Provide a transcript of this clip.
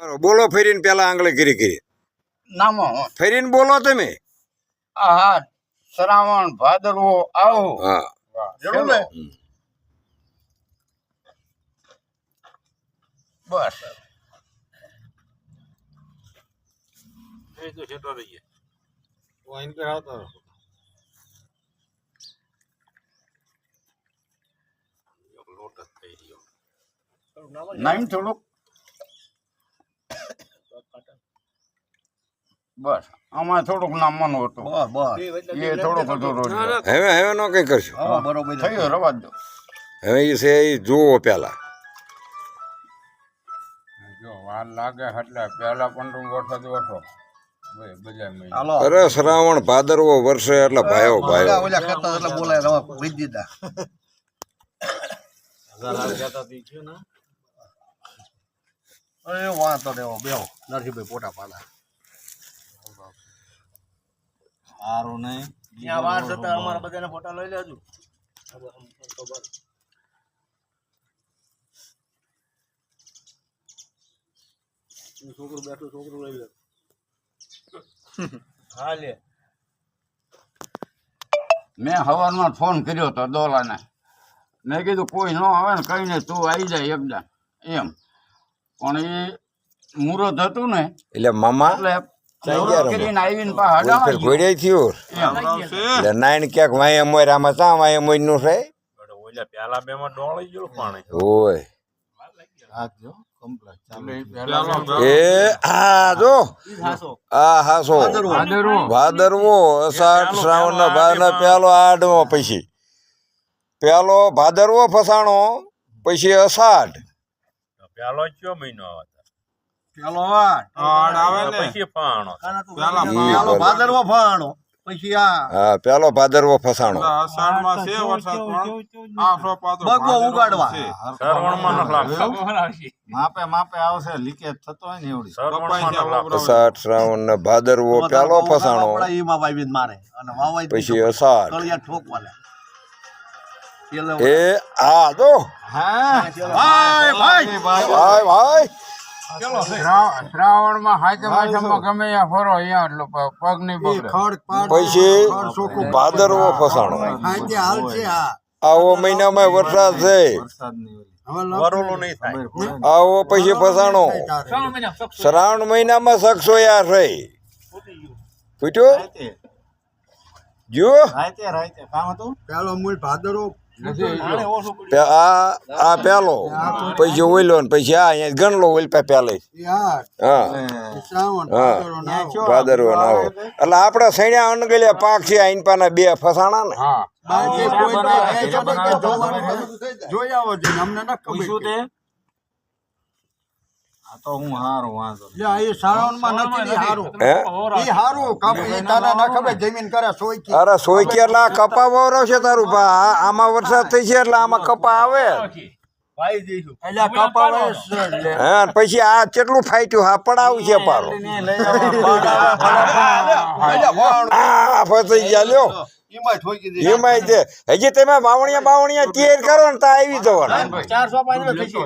બોલો ફેરીને પેલા આંગળે કરી કરી નામો. ફેરીને બોલો તમે. હા શ્રાવણ ભાદરવો આવો હા. જરૂર ને. બસ. નામ થોડુંક બસ. આમાં થોડુંક નામવાનું હતું. એ થોડુંક હતું હવે હવે નો કઈ કરશું. થયું રવા દો. હવે એ છે એ જુઓ પેલા જો વાર લાગે એટલે પહેલા પણ વરસાદ મહિના અરે શ્રાવણ ભાદરવો વર્ષે એટલે કરતા એટલે બોલાય દીધા અરે વાંધો લેવો બેહો. નરસિંહભાઈ પોટા પાડા. સારું નહીં. ત્યાં વાર જતા અમારા બધાના ફોટા લઈ લેજો. છોકરું બેઠું છોકરું લઈ લે. હા લે મેં હવારમાં ફોન કર્યો હતો દોલાને. મેં કીધું કોઈ ન આવે ને કઈ ને તું આવી જાય એકદમ. એમ. પણ એ મુહૂર્ત હતું ને એટલે મામા એટલે ચાઈ મુહૂર્ત ગયા રમવા. કરીને આવીને પાછા અડાવા ગયો. ઘોડે થયું. એમ. એટલે નાઈન ક્યાંક વાય મોર આમાં ચા વાય મોરનું છે પેલા બે માં ડોળી ગયું પાણી. ઓય. રાખજો કમ્પ્લેટ ચાલો. પેલો એ આ જો. આ હાસો. ભાદરવો. ભાદરવો. અષાઢ શ્રાવણ ના ભાદરના પેલો આઠમો. પછી. પેલો ભાદરવો ફસાણો પછી અષાઢ. પેલો કયો મહિનો આવે પેલો પછી ફાણો પેલો ભાદરવો ફાણો પછી આ. પેલો ભાદરવો ફસાણો. બગવો ઉગાડવા. માપે માપે આવશે લીકેજ થતો હોય ને એવડી. સરવણમાં ન લાગતો. અષાઢ શ્રાવણ ને ભાદરવો પેલો ફસાણો. ઈમાં વાવીને મારે. અને વાવાય પછી અષાઢ. ઠોકવા એ આ જો ભાઈ ભાઈ. ભાઈ ભાઈ. શ્રાવણમાં હાથે ગમે ત્યાં ફરો અહીંયા પગ નહીં બગડે. પછી ભાદરવો ફસાણો. આવો મહિનામાં વરસાદ છે. વરોલું નહીં થાય. આવો પછી ફસાણો. શ્રાવણ મહિનામાં શકસો યાર છે પૂછ્યું જો પેલો મૂળ ભાદરો પે- આ આ પેલો પછી ઓઈલો ને પછી આ અહીંયા ગણલો ઓઈલ પે પેલે હા. ભાદરવો ના આવે એટલે આપડા સૈણ્યા અનગલ્યા પાક છે આઈન પાના બે ફસાણા ને. હા. જોઈ આવો છે અમને ન ખબર તો હું હારું વાંધો એ શ્રાવણમાં નથી હારું. હે? હારું કાપી ઈ તને ખબર જમીન કરે સોય અરે સોય એટલે આ કપા વવરાવશે તારું ભા. આમાં વરસાદ થઈ છે એટલે આમાં કપા આવે. છે પછી આ કેટલું ફાટ્યું? હા પડાવું છે પારો. આ ફસાઈ ગયા લ્યો. તે. હજી તમે માવણિયા બાવણિયા તૈયાર કરો ને તો આવી જવાના. ચારસો પાંચ થઈ છે